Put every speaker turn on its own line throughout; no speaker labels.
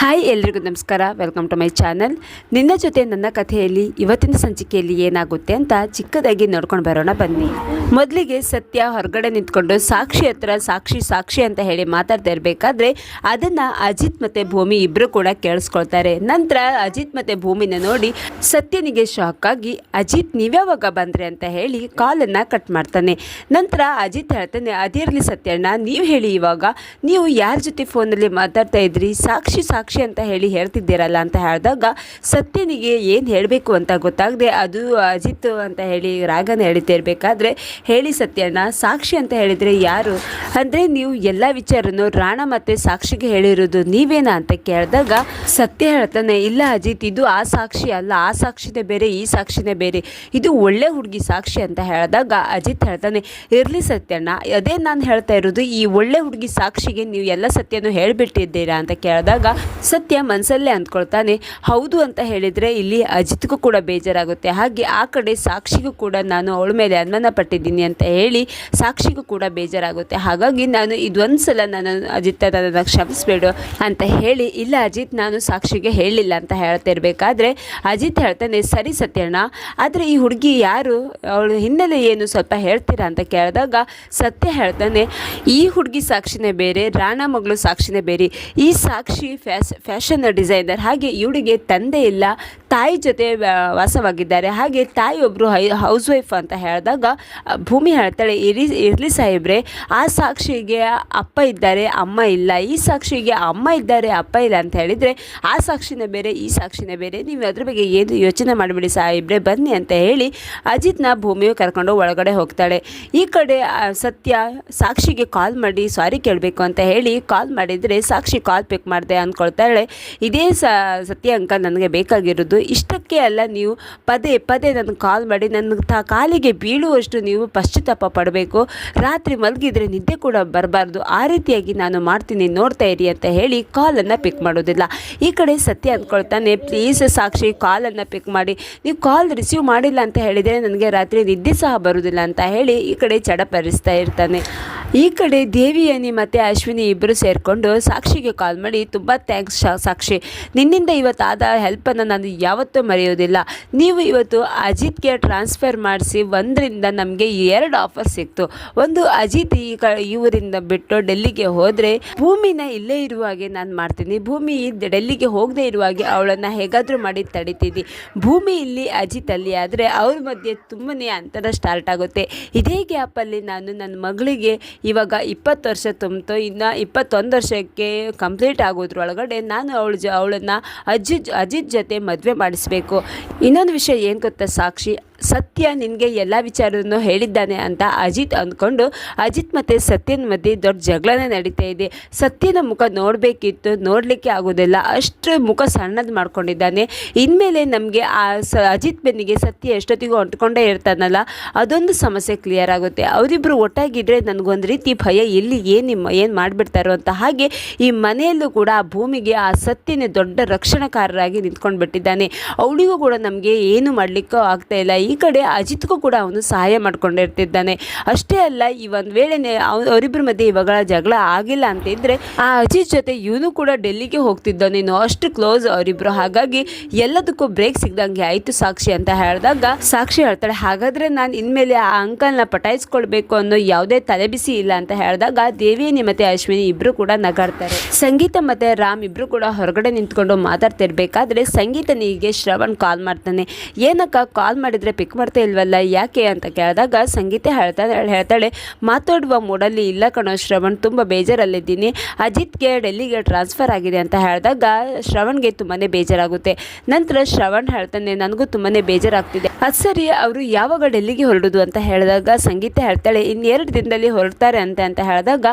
Hi ಎಲ್ರಿಗೂ ನಮಸ್ಕಾರ. Welcome to my channel ನಿನ್ನ ಜೊತೆ ನನ್ನ ಕಥೆಯಲ್ಲಿ, ಇವತ್ತಿನ ಸಂಚಿಕೆಯಲ್ಲಿ ಏನಾಗುತ್ತೆ ಅಂತ ಚಿಕ್ಕದಾಗಿ ನೋಡ್ಕೊಂಡು ಬರೋಣ ಬನ್ನಿ. ಮೊದಲಿಗೆ ಸತ್ಯ ಹೊರಗಡೆ ನಿಂತ್ಕೊಂಡು ಸಾಕ್ಷಿ ಹತ್ರ ಸಾಕ್ಷಿ ಸಾಕ್ಷಿ ಅಂತ ಹೇಳಿ ಮಾತಾಡ್ತಾ ಇರಬೇಕಾದ್ರೆ ಅದನ್ನು ಅಜಿತ್ ಮತ್ತು ಭೂಮಿ ಇಬ್ಬರು ಕೂಡ ಕೇಳಿಸ್ಕೊಳ್ತಾರೆ. ನಂತರ ಅಜಿತ್ ಮತ್ತು ಭೂಮಿನ ನೋಡಿ ಸತ್ಯನಿಗೆ ಶಾಕ್ ಆಗಿ, ಅಜಿತ್, ನೀವ್ಯಾವಾಗ ಬಂದರೆ? ಅಂತ ಹೇಳಿ ಕಾಲನ್ನು ಕಟ್ ಮಾಡ್ತಾನೆ. ನಂತರ ಅಜಿತ್ ಹೇಳ್ತಾನೆ ಅದಿರಲಿ ಸತ್ಯಣ್ಣ, ನೀವು ಹೇಳಿ ಇವಾಗ. ನೀವು ಯಾರ ಜೊತೆ ಫೋನಲ್ಲಿ ಮಾತಾಡ್ತಾ ಇದ್ರಿ? ಸಾಕ್ಷಿ ಸಾಕ್ಷಿ ಅಂತ ಹೇಳಿ ಹೇಳ್ತಿದ್ದೀರಲ್ಲ ಅಂತ ಹೇಳಿದಾಗ ಸತ್ಯನಿಗೆ ಏನು ಹೇಳಬೇಕು ಅಂತ ಗೊತ್ತಾಗದೆ, ಅದು ಅಜಿತ್ ಅಂತ ಹೇಳಿ ರಾಗನ ಹೇಳ್ತಾ ಇರಬೇಕಾದ್ರೆ ಹೇಳಿ ಸತ್ಯನ ಸಾಕ್ಷಿ ಅಂತ ಹೇಳಿದರೆ ಯಾರು? ಅಂದರೆ ನೀವು ಎಲ್ಲ ವಿಚಾರನೂ ರಾಣ ಮತ್ತು ಸಾಕ್ಷಿಗೆ ಹೇಳಿರೋದು ನೀವೇನಾ ಅಂತ ಕೇಳಿದಾಗ, ಸತ್ಯ ಹೇಳ್ತಾನೆ, ಇಲ್ಲ ಅಜಿತ್, ಇದು ಆ ಸಾಕ್ಷಿ ಅಲ್ಲ, ಆ ಸಾಕ್ಷಿನೇ ಬೇರೆ, ಈ ಸಾಕ್ಷಿನೇ ಬೇರೆ, ಇದು ಒಳ್ಳೆ ಹುಡುಗಿ ಸಾಕ್ಷಿ ಅಂತ ಹೇಳಿದಾಗ ಅಜಿತ್ ಹೇಳ್ತಾನೆ, ಇರಲಿ ಸತ್ಯಣ್ಣ, ಅದೇ ನಾನು ಹೇಳ್ತಾ ಇರೋದು, ಈ ಒಳ್ಳೆ ಹುಡುಗಿ ಸಾಕ್ಷಿಗೆ ನೀವು ಎಲ್ಲ ಸತ್ಯನೂ ಹೇಳಿಬಿಟ್ಟಿದ್ದೀರಾ ಅಂತ ಕೇಳಿದಾಗ ಸತ್ಯ ಮನಸ್ಸಲ್ಲೇ ಅಂದ್ಕೊಳ್ತಾನೆ. ಹೌದು ಅಂತ ಹೇಳಿದರೆ ಇಲ್ಲಿ ಅಜಿತ್ಗೂ ಕೂಡ ಬೇಜಾರಾಗುತ್ತೆ. ಹಾಗೆ ಆ ಕಡೆ ಸಾಕ್ಷಿಗೂ ಕೂಡ ನಾನು ಅವಳ ಮೇಲೆ ಅನುಮಾನ ಪಟ್ಟಿದ್ದೀನಿ ಅಂತ ಹೇಳಿ ಸಾಕ್ಷಿಗೂ ಕೂಡ ಬೇಜಾರಾಗುತ್ತೆ. ಹಾಗಾಗಿ ನಾನು ಇದೊಂದು ಸಲ ನಾನು ಅಜಿತ್ ನನ್ನನ್ನು ಕ್ಷಮಿಸ್ಬೇಡು ಅಂತ ಹೇಳಿ, ಇಲ್ಲ ಅಜಿತ್ ನಾನು ಸಾಕ್ಷಿಗೆ ಹೇಳಿಲ್ಲ ಅಂತ ಹೇಳ್ತಾ ಇರಬೇಕಾದ್ರೆ ಅಜಿತ್ ಹೇಳ್ತಾನೆ, ಸರಿ ಸತ್ಯಣ್ಣ, ಆದರೆ ಈ ಹುಡುಗಿ ಯಾರು? ಅವಳ ಹಿನ್ನೆಲೆ ಏನು ಸ್ವಲ್ಪ ಹೇಳ್ತೀರಾ? ಅಂತ ಕೇಳಿದಾಗ ಸತ್ಯ ಹೇಳ್ತಾನೆ, ಈ ಹುಡುಗಿ ಸಾಕ್ಷಿನೇ ಬೇರೆ, ರಾಣ ಮಗಳು ಸಾಕ್ಷಿನೇ ಬೇರೆ. ಈ ಸಾಕ್ಷಿ ಫ್ಯಾಸ್ ಫ್ಯಾಷನ್ ಡಿಸೈನರ್. ಹಾಗೆ ಇವಳಿಗೆ ತಂದೆ ಇಲ್ಲ ತಾಯಿ ಜೊತೆ ವಾಸವಾಗಿದ್ದಾರೆ. ಹಾಗೆ ತಾಯಿ ಒಬ್ಬರು ಹೈ ಹೌಸ್ ವೈಫ್ ಅಂತ ಹೇಳಿದಾಗ ಭೂಮಿ ಹೇಳ್ತಾಳೆ, ಇರಿ, ಇರಲಿ ಸಾಹೇಬ್ರೆ, ಆ ಸಾಕ್ಷಿಗೆ ಅಪ್ಪ ಇದ್ದಾರೆ, ಅಮ್ಮ ಇಲ್ಲ. ಈ ಸಾಕ್ಷಿಗೆ ಅಮ್ಮ ಇದ್ದಾರೆ, ಅಪ್ಪ ಇಲ್ಲ ಅಂತ ಹೇಳಿದರೆ, ಆ ಸಾಕ್ಷಿನೇ ಬೇರೆ, ಈ ಸಾಕ್ಷಿನೇ ಬೇರೆ. ನೀವು ಅದ್ರ ಬಗ್ಗೆ ಏನು ಯೋಚನೆ ಮಾಡಿಬಿಡಿ ಸಾಹೇಬ್ರೆ, ಬನ್ನಿ ಅಂತ ಹೇಳಿ ಅಜಿತ್ನ ಭೂಮಿಯು ಕರ್ಕೊಂಡು ಒಳಗಡೆ ಹೋಗ್ತಾಳೆ. ಈ ಕಡೆ ಸತ್ಯ ಸಾಕ್ಷಿಗೆ ಕಾಲ್ ಮಾಡಿ, ಸಾರಿ ಕೇಳಬೇಕು ಅಂತ ಹೇಳಿ ಕಾಲ್ ಮಾಡಿದರೆ, ಸಾಕ್ಷಿ ಕಾಲ್ ಪಿಕ್ ಮಾಡಿದೆ ಅಂದ್ಕೊಳ್ತಾಳೆ. ಇದೇ ಸತ್ಯ ಅಂಕ ನನಗೆ ಬೇಕಾಗಿರೋದು. ಇಷ್ಟಕ್ಕೆ ಅಲ್ಲ, ನೀವು ಪದೇ ಪದೇ ನನಗೆ ಕಾಲ್ ಮಾಡಿ ನನ್ನ ತಾ ಕಾಲಿಗೆ ಬೀಳುವಷ್ಟು ನೀವು ಪಶ್ಚಾತ್ತಾಪ ಪಡಬೇಕು. ರಾತ್ರಿ ಮಲಗಿದರೆ ನಿದ್ದೆ ಕೂಡ ಬರಬಾರ್ದು. ಆ ರೀತಿಯಾಗಿ ನಾನು ಮಾಡ್ತೀನಿ, ನೋಡ್ತಾ ಇರಿ ಅಂತ ಹೇಳಿ ಕಾಲನ್ನು ಪಿಕ್ ಮಾಡೋದಿಲ್ಲ ಈ ಕಡೆ ಸತ್ಯ ಅಂದ್ಕೊಳ್ತಾನೆ ಪ್ಲೀಸ್ ಸಾಕ್ಷಿ, ಕಾಲನ್ನು ಪಿಕ್ ಮಾಡಿ. ನೀವು ಕಾಲ್ ರಿಸೀವ್ ಮಾಡಿಲ್ಲ ಅಂತ ಹೇಳಿದರೆ ನನಗೆ ರಾತ್ರಿ ನಿದ್ದೆ ಸಹ ಬರೋದಿಲ್ಲ ಅಂತ ಹೇಳಿ ಈ ಕಡೆ ಚಡಪಡಿಸ್ತಾ ಇರ್ತಾನೆ. ಈ ಕಡೆ ದೇವಿಯನಿ ಮತ್ತು ಅಶ್ವಿನಿ ಇಬ್ಬರು ಸೇರಿಕೊಂಡು ಸಾಕ್ಷಿಗೆ ಕಾಲ್ ಮಾಡಿ ತುಂಬ ಥ್ಯಾಂಕ್ಸ್ ಸಾಕ್ಷಿ. ನಿನ್ನಿಂದ ಇವತ್ತಾದ ಹೆಲ್ಪನ್ನು ನಾನು ಯಾವತ್ತೂ ಮರೆಯೋದಿಲ್ಲ ನೀವು ಇವತ್ತು ಅಜಿತ್ಗೆ ಟ್ರಾನ್ಸ್ಫರ್ ಮಾಡಿಸಿ ಒಂದರಿಂದ ನಮಗೆ ಎರಡು ಆಫರ್ ಸಿಕ್ತು. ಒಂದು ಅಜಿತ್ ಈ ಕ ಇವರಿಂದ ಬಿಟ್ಟು ಡೆಲ್ಲಿಗೆ ಹೋದರೆ ಭೂಮಿನ ಇಲ್ಲೇ ಇರುವ ಹಾಗೆ ನಾನು ಮಾಡ್ತೀನಿ. ಭೂಮಿ ಡೆಲ್ಲಿಗೆ ಹೋಗದೇ ಇರುವ ಹಾಗೆ ಅವಳನ್ನು ಹೇಗಾದರೂ ಮಾಡಿ ತಡಿತೀನಿ. ಭೂಮಿ ಇಲ್ಲಿ ಅಜಿತ್ ಅಲ್ಲಿ ಆದರೆ ಅವ್ರ ಮಧ್ಯೆ ತುಂಬನೇ ಅಂತರ ಸ್ಟಾರ್ಟ್ ಆಗುತ್ತೆ. ಇದೇ ಗ್ಯಾಪಲ್ಲಿ ನಾನು ನನ್ನ ಮಗಳಿಗೆ ಇವಾಗ ಇಪ್ಪತ್ತು ವರ್ಷ ತುಂಬಿತು, ಇನ್ನು ಇಪ್ಪತ್ತೊಂದು ವರ್ಷಕ್ಕೆ ಕಂಪ್ಲೀಟ್ ಆಗೋದ್ರೊಳಗಡೆ ನಾನು ಅವಳ ಜ, ಅವಳನ್ನು ಅಜ್ಜಿ ಅಜಿತ್ ಜೊತೆ ಮದುವೆ ಮಾಡಿಸ್ಬೇಕು. ಇನ್ನೊಂದು ವಿಷಯ ಏನು ಗೊತ್ತಾ ಸಾಕ್ಷಿ? ಸತ್ಯ ನಿನಗೆ ಎಲ್ಲ ವಿಚಾರವನ್ನು ಹೇಳಿದ್ದಾನೆ ಅಂತ ಅಜಿತ್ ಅಂದ್ಕೊಂಡು ಅಜಿತ್ ಮತ್ತು ಸತ್ಯನ ಮಧ್ಯೆ ದೊಡ್ಡ ಜಗಳನೇ ನಡೀತಾ ಇದೆ. ಸತ್ಯನ ಮುಖ ನೋಡಬೇಕಿತ್ತು, ನೋಡಲಿಕ್ಕೆ ಆಗೋದಿಲ್ಲ. ಅಷ್ಟು ಮುಖ ಸಣ್ಣದು ಮಾಡ್ಕೊಂಡಿದ್ದಾನೆ. ಇನ್ಮೇಲೆ ನಮಗೆ ಆ ಸ ಅಜಿತ್ ಬೆನ್ನಿಗೆ ಸತ್ಯ ಎಷ್ಟೊತ್ತಿಗೂ ಅಂಟ್ಕೊಂಡೇ ಇರ್ತಾನಲ್ಲ, ಅದೊಂದು ಸಮಸ್ಯೆ ಕ್ಲಿಯರ್ ಆಗುತ್ತೆ. ಅವರಿಬ್ಬರು ಒಟ್ಟಾಗಿದ್ದರೆ ನನಗೊಂದು ರೀತಿ ಭಯ, ಎಲ್ಲಿ ಏನು ಏನು ಮಾಡಿಬಿಡ್ತಾರೋ ಅಂತ ಹಾಗೆ ಈ ಮನೆಯಲ್ಲೂ ಕೂಡ ಆ ಭೂಮಿಗೆ ಆ ಸತ್ಯನೇ ದೊಡ್ಡ ರಕ್ಷಣಕಾರರಾಗಿ ನಿಂತ್ಕೊಂಡು ಬಿಟ್ಟಿದ್ದಾನೆ ಅವಳಿಗೂ ಕೂಡ ನಮಗೆ ಏನು ಮಾಡಲಿಕ್ಕೂ ಆಗ್ತಾ ಇಲ್ಲ. ಈ ಕಡೆ ಅಜಿತ್ಗೂ ಕೂಡ ಅವನು ಸಹಾಯ ಮಾಡ್ಕೊಂಡಿರ್ತಿದ್ದಾನೆ ಅಷ್ಟೇ ಅಲ್ಲ, ಈ ಒಂದು ವೇಳೆನೆ ಅವರಿಬ್ಬರ ಮಧ್ಯೆ ಇವಾಗ ಜಗಳ ಆಗಿಲ್ಲ ಅಂತ ಇದ್ರೆ ಆ ಅಜಿತ್ ಜೊತೆ ಇವನು ಕೂಡ ಡೆಲ್ಲಿಗೆ ಹೋಗ್ತಿದ್ದಾನೇನೋ ಅಷ್ಟು ಕ್ಲೋಸ್ ಅವರಿಬ್ರು. ಹಾಗಾಗಿ ಎಲ್ಲದಕ್ಕೂ ಬ್ರೇಕ್ ಸಿಗ್ದಂಗೆ ಆಯ್ತು ಸಾಕ್ಷಿ ಅಂತ ಹೇಳಿದಾಗ ಸಾಕ್ಷಿ ಹೇಳ್ತಾಳೆ, ಹಾಗಾದ್ರೆ ನಾನು ಇನ್ಮೇಲೆ ಆ ಅಂಕಲ್ನ ಪಟಾಯಿಸ್ಕೊಳ್ಬೇಕು ಅನ್ನೋ ಯಾವುದೇ ತಲೆಬಿಸಿ ಇಲ್ಲ ಅಂತ ಹೇಳಿದಾಗ ದೇವಿಯನಿ ಮತ್ತೆ ಅಶ್ವಿನಿ ಇಬ್ರು ಕೂಡ ನಗಾಡ್ತಾರೆ. ಸಂಗೀತ ಮತ್ತೆ ರಾಮ್ ಇಬ್ರು ಕೂಡ ಹೊರಗಡೆ ನಿಂತ್ಕೊಂಡು ಮಾತಾಡ್ತಿರ್ಬೇಕಾದ್ರೆ ಸಂಗೀತನಿಗೆ ಶ್ರವಣ್ ಕಾಲ್ ಮಾಡ್ತಾನೆ. ಏನಕ್ಕ ಕಾಲ್ ಮಾಡಿದ್ರೆ ಪಿಕ್ ಮಾಡ್ತಾ ಇಲ್ವಲ್ಲ? ಯಾಕೆ ಅಂತ ಕೇಳಿದಾಗ ಸಂಗೀತ ಹೇಳ್ತಾಳೆ ಹೇಳ್ತಾಳೆ, ಮಾತಾಡುವ ಮೂಡಲ್ಲಿ ಇಲ್ಲ ಕಣೋ ಶ್ರವಣ್, ತುಂಬ ಬೇಜಾರಲ್ಲಿದ್ದೀನಿ. ಅಜಿತ್ಗೆ ಡೆಲ್ಲಿಗೆ ಟ್ರಾನ್ಸ್ಫರ್ ಆಗಿದೆ ಅಂತ ಹೇಳಿದಾಗ ಶ್ರವಣ್ಗೆ ತುಂಬಾ ಬೇಜಾರಾಗುತ್ತೆ. ನಂತರ ಶ್ರವಣ್ ಹೇಳ್ತಾನೆ, ನನಗೂ ತುಂಬಾ ಬೇಜಾರಾಗ್ತಿದೆ. ಅದು ಸರಿ, ಅವರು ಯಾವಾಗ ಡೆಲ್ಲಿಗೆ ಹೊರಡೋದು? ಅಂತ ಹೇಳಿದಾಗ ಸಂಗೀತ ಹೇಳ್ತಾಳೆ, ಇನ್ನೆರಡು ದಿನದಲ್ಲಿ ಹೊರಡ್ತಾರೆ ಅಂತ ಅಂತ ಹೇಳಿದಾಗ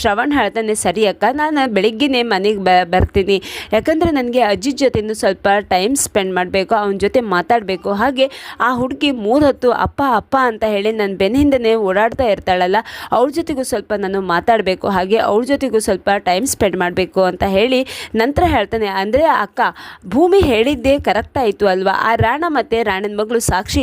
ಶ್ರವಣ್ ಹೇಳ್ತಾನೆ, ಸರಿ ಅಕ್ಕ, ನಾನು ಬೆಳಿಗ್ಗೆನೇ ಮನೆಗೆ ಬರ್ತೀನಿ. ಯಾಕಂದರೆ ನನಗೆ ಅಜ್ಜಿ ಜೊತೆಯೂ ಸ್ವಲ್ಪ ಟೈಮ್ ಸ್ಪೆಂಡ್ ಮಾಡಬೇಕು, ಅವನ ಜೊತೆ ಮಾತಾಡಬೇಕು. ಹಾಗೆ ಆ ಹುಡುಗಿ ಮೂರು ಹೊತ್ತು ಅಪ್ಪ ಅಪ್ಪ ಅಂತ ಹೇಳಿ ನನ್ನ ಬೆನ್ನ ಹಿಂದೆನೇ ಓಡಾಡ್ತಾ ಇರ್ತಾಳಲ್ಲ ಅವ್ರ ಜೊತೆಗೂ ಸ್ವಲ್ಪ ನಾನು ಮಾತಾಡಬೇಕು, ಹಾಗೆ ಅವ್ರ ಜೊತೆಗೂ ಸ್ವಲ್ಪ ಟೈಮ್ ಸ್ಪೆಂಡ್ ಮಾಡಬೇಕು ಅಂತ ಹೇಳಿ ನಂತರ ಹೇಳ್ತಾನೆ, ಅಂದರೆ ಅಕ್ಕ, ಭೂಮಿ ಹೇಳಿದ್ದೇ ಕರೆಕ್ಟ್ ಆಯಿತು ಅಲ್ವಾ? ಆ ರಾಣ ಮತ್ತು ರಾಣನ ಮಗಳು ಸಾಕ್ಷಿ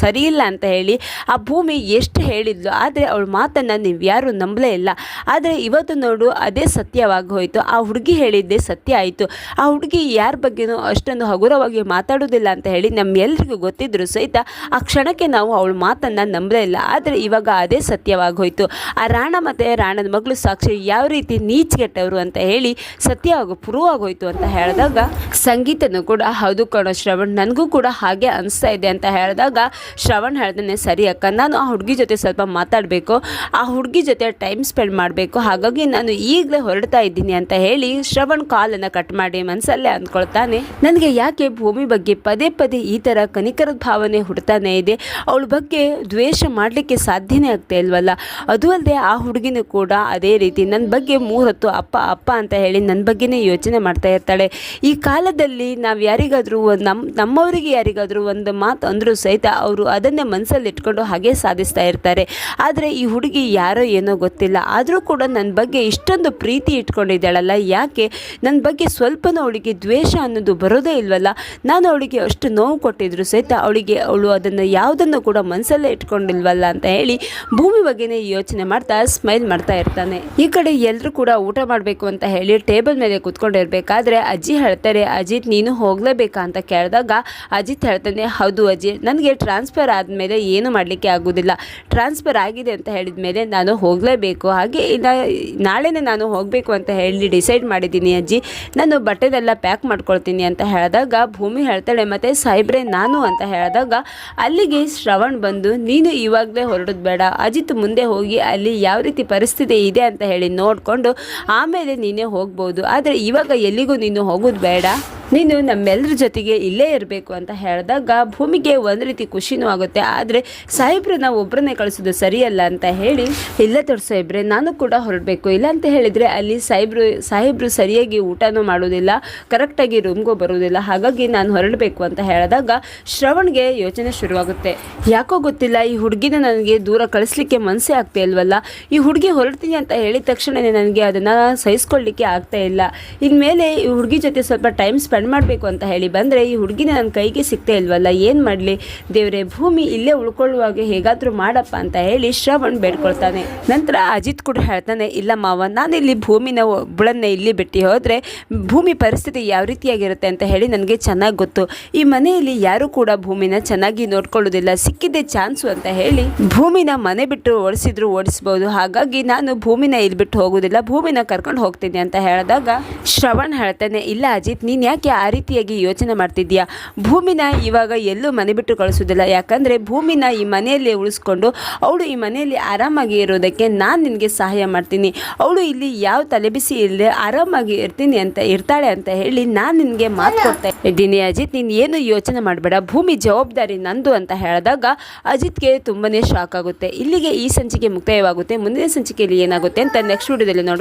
ಸರಿ ಇಲ್ಲ ಅಂತ ಹೇಳಿ ಆ ಭೂಮಿ ಎಷ್ಟು ಹೇಳಿದ್ಲು, ಆದರೆ ಅವಳ ಮಾತನ್ನು ನೀವು ಯಾರೂ ನಂಬಲೇ ಇಲ್ಲ. ಆದರೆ ಇವತ್ತು ನೋಡು, ಅದೇ ಸತ್ಯವಾಗಿ ಹೋಯಿತು. ಆ ಹುಡುಗಿ ಹೇಳಿದ್ದೇ ಸತ್ಯ ಆಯಿತು. ಆ ಹುಡುಗಿ ಯಾರ ಬಗ್ಗೆನೂ ಅಷ್ಟೊಂದು ಹಗುರವಾಗಿ ಮಾತಾಡೋದಿಲ್ಲ ಅಂತ ಹೇಳಿ ನಮ್ಮೆಲ್ರಿಗೂ ಗೊತ್ತಿದ್ರು ಸಹಿತ ಆ ಕ್ಷಣಕ್ಕೆ ನಾವು ಅವಳ ಮಾತನ್ನು ನಂಬಲೇ ಇಲ್ಲ. ಆದರೆ ಇವಾಗ ಅದೇ ಸತ್ಯವಾಗೋಯಿತು. ಆ ರಾಣ ಮತ್ತು ರಾಣದ ಮಗಳು ಸಾಕ್ಷಿ ಯಾವ ರೀತಿ ನೀಚಗೆಟ್ಟವರು ಅಂತ ಹೇಳಿ ಸತ್ಯವಾಗಿ ಪ್ರೂವ್ ಆಗೋಯ್ತು ಅಂತ ಹೇಳಿದಾಗ ಸಂಗೀತನು ಕೂಡ ಹೌದು ಕಣೋ ಶ್ರವಣ್, ನನಗೂ ಕೂಡ ಹಾಗೆ ಅನಿಸ್ತಾ ಇದೆ ಅಂತ ಹೇಳಿದಾಗ ಶ್ರವಣ್ ಹೇಳ್ದೇ ಸರಿ ಅಕ್ಕ, ನಾನು ಆ ಹುಡುಗಿ ಜೊತೆ ಸ್ವಲ್ಪ ಮಾತಾಡಬೇಕು. ಆ ಹುಡುಗಿ ಜೊತೆ ಟೈಮ್ ಸ್ಪೆಂಡ್ ಮಾಡಬೇಕು. ಹಾಗಾಗಿ ನಾನು ಈಗಲೇ ಹೊರಡ್ತಾ ಇದ್ದೀನಿ ಅಂತ ಹೇಳಿ ಶ್ರವಣ್ ಕಾಲನ್ನು ಕಟ್ ಮಾಡಿ ಮನಸ್ಸಲ್ಲೇ ಅಂದ್ಕೊಳ್ತಾನೆ. ನನಗೆ ಯಾಕೆ ಭೂಮಿ ಬಗ್ಗೆ ಪದೇ ಪದೇ ಈ ಥರ ಕನಿಕರದ ಭಾವನೆ ಹುಡ್ತಾನೇ ಇದೆ. ಅವಳ ಬಗ್ಗೆ ದ್ವೇಷ ಮಾಡಲಿಕ್ಕೆ ಸಾಧ್ಯನೇ ಆಗ್ತಾ ಇಲ್ವಲ್ಲ? ಅದು ಅಲ್ಲದೆ ಆ ಹುಡುಗಿನೂ ಕೂಡ ಅದೇ ರೀತಿ ನನ್ನ ಬಗ್ಗೆ ಮೂರತ್ತು ಅಪ್ಪ ಅಪ್ಪ ಅಂತ ಹೇಳಿ ನನ್ನ ಬಗ್ಗೆನೇ ಯೋಚನೆ ಮಾಡ್ತಾ ಇರ್ತಾಳೆ. ಈ ಕಾಲದಲ್ಲಿ ನಾವು ಯಾರಿಗಾದರೂ ನಮ್ಮ ನಮ್ಮವರಿಗೆ ಯಾರಿಗಾದರೂ ಒಂದು ಮಾತು ಅಂದರೂ ಸಹಿತ ಅವರು ಅದನ್ನೇ ಮನಸ್ಸಲ್ಲಿ ಇಟ್ಕೊಂಡು ಹಾಗೆ ಸಾಧಿಸ್ತಾ ಇರ್ತಾರೆ. ಆದರೆ ಈ ಹುಡುಗಿ ಯಾರೋ ಏನೋ ಗೊತ್ತಿಲ್ಲ. ಆದರೂ ಕೂಡ ನನ್ನ ಬಗ್ಗೆ ಇಷ್ಟೊಂದು ಪ್ರೀತಿ ಇಟ್ಕೊಂಡಿದ್ದಾಳಲ್ಲ. ಯಾಕೆ? ನನ್ನ ಬಗ್ಗೆ ಸ್ವಲ್ಪನೂ ಅವಳಿಗೆ ದ್ವೇಷ ಅನ್ನೋದು ಬರೋದೇ ಇಲ್ವಲ್ಲ? ನಾನು ಅವಳಿಗೆ ಅಷ್ಟು ನೋವು ಕೊಟ್ಟಿದ್ರು ಸಹಿತ ಅವಳಿಗೆ ಅವಳು ಅದನ್ನು ಯಾವುದನ್ನು ಕೂಡ ಮನಸ್ಸಲ್ಲೇ ಇಟ್ಕೊಂಡಿಲ್ವಲ್ಲ ಅಂತ ಹೇಳಿ ಭೂಮಿ ಬಗ್ಗೆನೇ ಯೋಚನೆ ಮಾಡ್ತಾ ಸ್ಮೈಲ್ ಮಾಡ್ತಾ ಇರ್ತಾನೆ. ಈ ಕಡೆ ಎಲ್ಲರೂ ಕೂಡ ಊಟ ಮಾಡಬೇಕು ಅಂತ ಹೇಳಿ ಟೇಬಲ್ ಮೇಲೆ ಕೂತ್ಕೊಂಡಿರ್ಬೇಕಾದ್ರೆ ಅಜ್ಜಿ ಹೇಳ್ತಾರೆ, ಅಜಿತ್, ನೀನು ಹೋಗಲೇಬೇಕಾ? ಅಂತ ಕೇಳಿದಾಗ ಅಜಿತ್ ಹೇಳ್ತಾನೆ, ಹೌದು ಅಜ್ಜಿ, ನನಗೆ ಟ್ರಾನ್ಸ್ಫರ್ ಆದಮೇಲೆ ಏನು ಮಾಡಲಿಕ್ಕೆ ಆಗೋದಿಲ್ಲ. ಟ್ರಾನ್ಸ್ಫರ್ ಆಗಿದೆ ಅಂತ ಹೇಳಿದ ಮೇಲೆ ನಾನು ಹೋಗಲೇಬೇಕು. ಹಾಗೆ ನಾಳೆನೇ ನಾನು ಹೋಗಬೇಕು ಅಂತ ಹೇಳಿ ಡಿಸೈಡ್ ಮಾಡಿದ್ದೀನಿ ಅಜ್ಜಿ. ನಾನು ಬಟ್ಟೆದೆಲ್ಲ ಪ್ಯಾಕ್ ಮಾಡ್ಕೊಳ್ತೀನಿ ಅಂತ ಹೇಳಿದಾಗ ಭೂಮಿ ಹೇಳ್ತಾಳೆ, ಮತ್ತು ಸಾಯಿಬ್ರೆ ನಾನು ಅಂತ ಹೇಳಿದಾಗ ಅಲ್ಲಿಗೆ ಶ್ರವಣ್ ಬಂದು, ನೀನು ಇವಾಗಲೇ ಹೊರಡೋದು ಬೇಡ. ಅಜಿತ್ ಮುಂದೆ ಹೋಗಿ ಅಲ್ಲಿ ಯಾವ ರೀತಿ ಪರಿಸ್ಥಿತಿ ಇದೆ ಅಂತ ಹೇಳಿ ನೋಡಿಕೊಂಡು ಆಮೇಲೆ ನೀನೇ ಹೋಗ್ಬೋದು. ಆದರೆ ಇವಾಗ ಎಲ್ಲಿಗೂ ನೀನು ಹೋಗೋದು ಬೇಡ. ನೀನು ನಮ್ಮೆಲ್ಲರ ಜೊತೆಗೆ ಇಲ್ಲೇ ಇರಬೇಕು ಅಂತ ಹೇಳಿದಾಗ ಭೂಮಿಗೆ ಒಂದು ರೀತಿ ಖುಷಿನೂ ಆಗುತ್ತೆ. ಆದರೆ ಸಾಹೇಬ್ರೆ ನಾವು ಒಬ್ಬರನ್ನೇ ಕಳಿಸೋದು ಸರಿಯಲ್ಲ ಅಂತ ಹೇಳಿ, ಇಲ್ಲ ತೋರ್ ಸಾಹೇಬ್ರೆ, ನಾನು ಕೂಡ ಹೊರಡಬೇಕು. ಇಲ್ಲ ಅಂತ ಹೇಳಿದರೆ ಅಲ್ಲಿ ಸಾಹೇಬ್ರು ಸಾಹೇಬ್ರು ಸರಿಯಾಗಿ ಊಟನೂ ಮಾಡೋದಿಲ್ಲ ಕರೆಕ್ಟಾಗಿ ರೂಮ್ಗೂ ಬರೋದಿಲ್ಲ. ಹಾಗಾಗಿ ನಾನು ಹೊರಡಬೇಕು ಅಂತ ಹೇಳಿದಾಗ ಶ್ರವಣ್ಗೆ ಯೋಚನೆ ಶುರುವಾಗುತ್ತೆ. ಯಾಕೋ ಗೊತ್ತಿಲ್ಲ, ಈ ಹುಡುಗಿನ ನನಗೆ ದೂರ ಕಳಿಸ್ಲಿಕ್ಕೆ ಮನಸ್ಸೇ ಆಗ್ತಾ ಇಲ್ವಲ್ಲ? ಈ ಹುಡುಗಿ ಹೊರಡ್ತೀನಿ ಅಂತ ಹೇಳಿದ ತಕ್ಷಣವೇ ನನಗೆ ಅದನ್ನು ಸಹಿಸ್ಕೊಳ್ಳಿಕ್ಕೆ ಆಗ್ತಾ ಇಲ್ಲ. ಇನ್ಮೇಲೆ ಈ ಹುಡುಗಿ ಜೊತೆ ಸ್ವಲ್ಪ ಟೈಮ್ ಸ್ಪೆಂಡ್ ಮಾಡಬೇಕು ಅಂತ ಹೇಳಿ ಬಂದರೆ ಈ ಹುಡುಗಿನ ನನ್ನ ಕೈಗೆ ಸಿಗ್ತಾ ಇಲ್ವಲ್ಲ, ಏನು ಮಾಡಲಿ? ದೇವರೇ, ಭೂಮಿ ಇಲ್ಲೇ ಉಳ್ಕೊಳ್ಳುವಾಗ ಹೇಗಾದರೂ ಮಾಡಪ್ಪ ಅಂತ ಹೇಳಿ ಶ್ರವಣ್ ಬೇಡ್ಕೊಳ್ತಾನೆ. ನಂತರ ಅಜಿತ್ ಕೂಡ ಹೇಳ್ತಾನೆ, ಇಲ್ಲ ಮಾವ, ನಾನು ಇಲ್ಲಿ ಭೂಮಿನ ಒಬ್ಬಳನ್ನೇ ಇಲ್ಲಿ ಬಿಟ್ಟು ಹೋದರೆ ಭೂಮಿ ಪರಿಸ್ಥಿತಿ ಯಾವ ರೀತಿಯಾಗಿರುತ್ತೆ ಅಂತ ಹೇಳಿ ನನಗೆ ಚೆನ್ನಾಗಿ ಗೊತ್ತು. ಈ ಮನೆಯಲ್ಲಿ ಯಾರು ಕೂಡ ಭೂಮಿನ ಚೆನ್ನಾಗಿ ನೋಡ್ಕೊಳ್ಳೋದಿಲ್ಲ, ಸಿಕ್ಕಿದ್ದೆ ಚಾನ್ಸು ಅಂತ ಹೇಳಿ ಭೂಮಿನ ಮನೆ ಬಿಟ್ಟು ಓಡಿಸಿದ್ರು ಓಡಿಸ್ಬೋದು. ಹಾಗಾಗಿ ನಾನು ಭೂಮಿನ ಇಲ್ಲಿ ಬಿಟ್ಟು ಹೋಗೋದಿಲ್ಲ, ಭೂಮಿನ ಕರ್ಕೊಂಡು ಹೋಗ್ತೀನಿ ಅಂತ ಹೇಳಿದಾಗ ಶ್ರವಣ್ ಹೇಳ್ತಾನೆ, ಇಲ್ಲ ಅಜಿತ್, ನೀನು ಯಾಕೆ ಆ ರೀತಿಯಾಗಿ ಯೋಚನೆ ಮಾಡ್ತಿದ್ಯಾ ಭೂಮಿನ ಇವಾಗ ಎಲ್ಲೂ ಮನೆ ಬಿಟ್ಟು ಕಳಿಸೋದಿಲ್ಲ. ಯಾಕಂದರೆ ಭೂಮಿನ ಈ ಮನೆಯಲ್ಲೇ ಉಳಿಸ್ಕೊಂಡು ಅವಳು ಈ ಮನೆಯಲ್ಲಿ ಆರಾಮಾಗಿ ಇರೋದಕ್ಕೆ ನಾನು ನಿನಗೆ ಸಹಾಯ ಮಾಡ್ತೀನಿ. ಅವಳು ಇಲ್ಲಿ ಯಾವ ತಲೆಬಿಸಿ ಇಲ್ಲದೆ ಆರಾಮಾಗಿ ಇರ್ತೀನಿ ಅಂತ, ಇರ್ತಾಳೆ ಅಂತ ಹೇಳಿ ನಾನು ನಿನಗೆ ಮಾತು ಕೊಡ್ತಾ ಇದ್ದೀನಿ. ಅಜಿತ್, ನೀನು ಏನು ಯೋಚನೆ ಮಾಡಬೇಡ. ಭೂಮಿ ಜವಾಬ್ದಾರಿ ನಂದು ಅಂತ ಹೇಳಿದಾಗ ಅಜಿತ್ಗೆ ತುಂಬನೇ ಶಾಕ್ ಆಗುತ್ತೆ. ಇಲ್ಲಿಗೆ ಈ ಸಂಚಿಕೆ ಮುಕ್ತಾಯವಾಗುತ್ತೆ. ಮುಂದಿನ ಸಂಚಿಕೆಯಲ್ಲಿ ಏನಾಗುತ್ತೆ ಅಂತ ನೆಕ್ಸ್ಟ್ ವಿಡಿಯೋದಲ್ಲಿ ನೋಡೋಣ.